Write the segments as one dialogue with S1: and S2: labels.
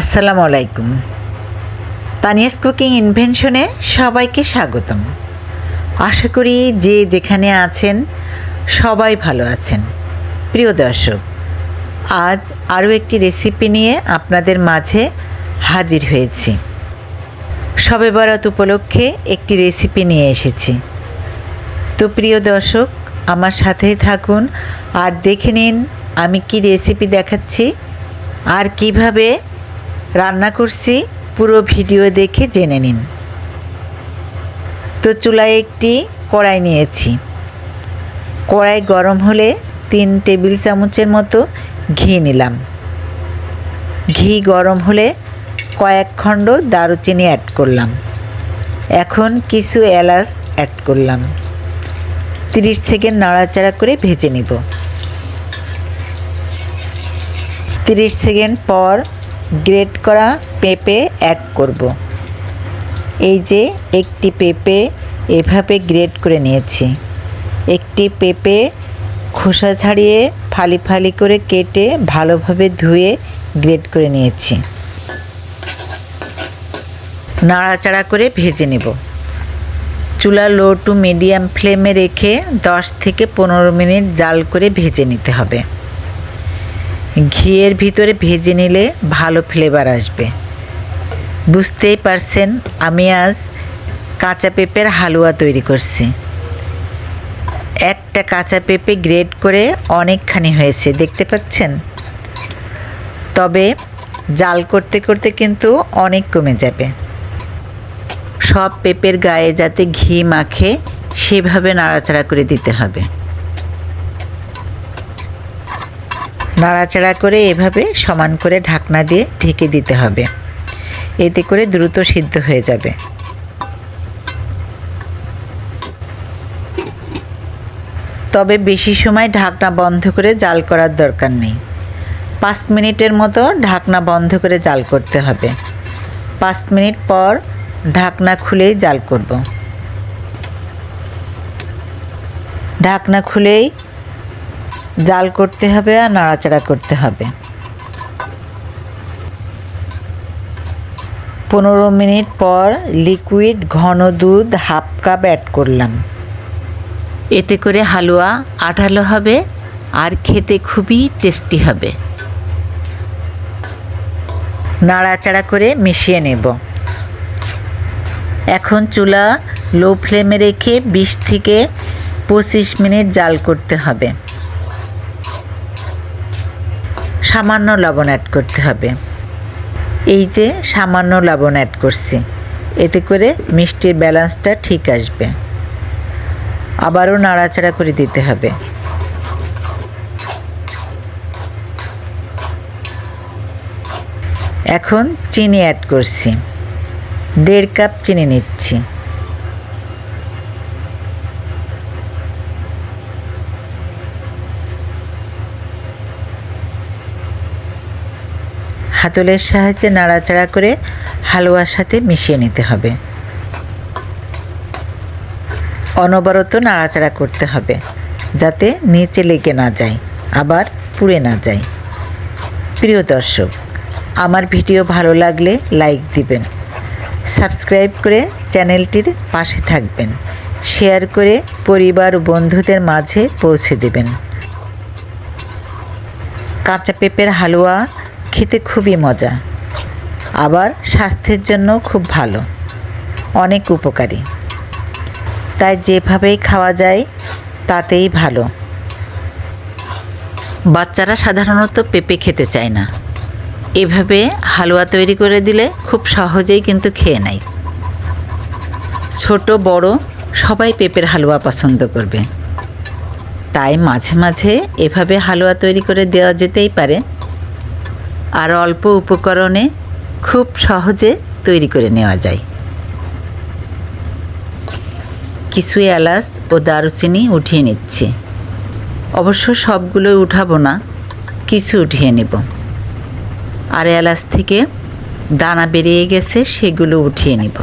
S1: আসসালামু আলাইকুম। তানিয়াস কুকিং ইনভেনশনে সবাইকে স্বাগতম। আশা করি যে যেখানে আছেন সবাই ভালো আছেন। প্রিয় দর্শক, আজ আরও একটি রেসিপি নিয়ে আপনাদের মাঝে হাজির হয়েছি। সবে বরাত উপলক্ষে একটি রেসিপি নিয়ে এসেছি। তো প্রিয় দর্শক, আমার সাথেই থাকুন আর দেখে নিন আমি কি রেসিপি দেখাচ্ছি আর কীভাবে রান্না করছি, পুরো ভিডিও দেখে জেনে নিন। তো চুলায় একটি কড়াই নিয়েছি। কড়াই গরম হলে তিন টেবিল চামচের মতো ঘি নিলাম। ঘি গরম হলে কয়েক খণ্ড দারুচিনি অ্যাড করলাম। এখন কিছু এলাচ অ্যাড করলাম। তিরিশ সেকেন্ড নাড়াচাড়া করে ভেজে নিব। তিরিশ সেকেন্ড পর গ্রেট করা পেঁপে অ্যাড করব। এই যে একটি পেঁপে এভাবে গ্রেট করে নিয়েছি। একটি পেঁপে খোসা ছাড়িয়ে ফালি ফালি করে কেটে ভালোভাবে ধুয়ে গ্রেট করে নিয়েছি। নাড়াচাড়া করে ভেজে নেব। চুলা লো টু মিডিয়াম ফ্লেমে রেখে দশ থেকে পনেরো মিনিট জাল করে ভেজে নিতে হবে। ঘিয়ের ভিতরে ভেজে নিলে ভালো ফ্লেভার আসবে। বুঝতেই পারছেন, আমি আজ কাঁচা পেঁপের হালুয়া তৈরি করছি। একটা কাঁচা পেঁপে গ্রেড করে অনেকখানি হয়েছে, দেখতে পাচ্ছেন? তবে জাল করতে করতে কিন্তু অনেক কমে যাবে। সব পেঁপের গায়ে যাতে ঘি মাখে, সেভাবে নাড়াচাড়া করে দিতে হবে। নাড়াচাড়া করে এভাবে সমান করে ঢাকনা দিয়ে ঢেকে দিতে হবে। এতে করে দ্রুত সিদ্ধ হয়ে যাবে। তবে বেশি সময় ঢাকনা বন্ধ করে জাল করার দরকার নেই। পাঁচ মিনিটের মতো ঢাকনা বন্ধ করে জাল করতে হবে। পাঁচ মিনিট পর ঢাকনা খুলেই জাল করব। ঢাকনা খুলেই জাল করতে হবে আর নাড়াচাড়া করতে হবে। পনেরো মিনিট পর লিকুইড ঘন দুধ হাফ কাপ অ্যাড করলাম। এতে করে হালুয়া আঠালো হবে আর খেতে খুবই টেস্টি হবে। নাড়াচাড়া করে মিশিয়ে নেব। এখন চুলা লো ফ্লেমে রেখে বিশ থেকে পঁচিশ মিনিট জাল করতে হবে। সামান্য লবণ অ্যাড করতে হবে। এই যে সামান্য লবণ অ্যাড করছি, এতে করে মিষ্টির ব্যালেন্সটা ঠিক আসবে। আবারও নাড়াচাড়া করে দিতে হবে। এখন চিনি অ্যাড করছি। দেড় কাপ চিনি নিচ্ছি। হাতলের সাহায্যে নাড়াচাড়া করে হালুয়ার সাথে মিশিয়ে নিতে হবে। অনবরত নাড়াচাড়া করতে হবে, যাতে নিচে লেগে না যায়, আবার পুড়ে না যায়। প্রিয় দর্শক, আমার ভিডিও ভালো লাগলে লাইক দিবেন, সাবস্ক্রাইব করে চ্যানেলটির পাশে থাকবেন, শেয়ার করে পরিবার ও বন্ধুদের মাঝে পৌঁছে দেবেন। কাঁচা পেঁপের হালুয়া খেতে খুবই মজা। আবার স্বাস্থ্যের জন্য খুব ভালো। অনেক উপকারী। তাই যেভাবেই খাওয়া যায়, তাতেই ভালো। বাচ্চারা সাধারণত পেঁপে খেতে চায় না। এভাবে হালুয়া তৈরি করে দিলে খুব সহজেই কিন্তু খেয়ে নেয়। ছোট, বড় সবাই পেঁপের হালুয়া পছন্দ করবে। তাই মাঝে মাঝে এভাবে হালুয়া তৈরি করে দেওয়া যেতেই পারে। আর অল্প উপকরণে খুব সহজে তৈরি করে নেওয়া যায়। কিছু এলাচ ও দারুচিনি উঠিয়ে নিচ্ছি। অবশ্য সবগুলো উঠাবো না, কিছু উঠিয়ে নেব। আর এলাচ থেকে দানা বেরিয়ে গেছে, সেগুলো উঠিয়ে নেব।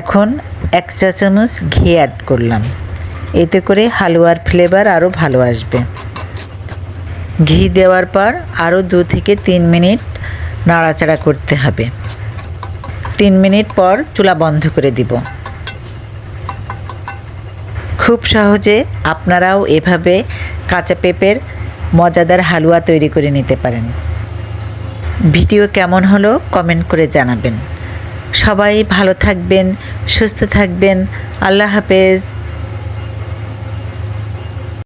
S1: এখন এক চা চামচ ঘি অ্যাড করলাম। এতে করে হালুয়ার ফ্লেভার আরও ভালো আসবে। ঘি দেওয়ার পর আরও দু থেকে তিন মিনিট নাড়াচাড়া করতে হবে। তিন মিনিট পর চুলা বন্ধ করে দিব। খুব সহজে আপনারাও এভাবে কাঁচা পেঁপের মজাদার হালুয়া তৈরি করে নিতে পারেন। ভিডিও কেমন হলো কমেন্ট করে জানাবেন। সবাই ভালো থাকবেন, সুস্থ থাকবেন। আল্লাহ হাফেজ।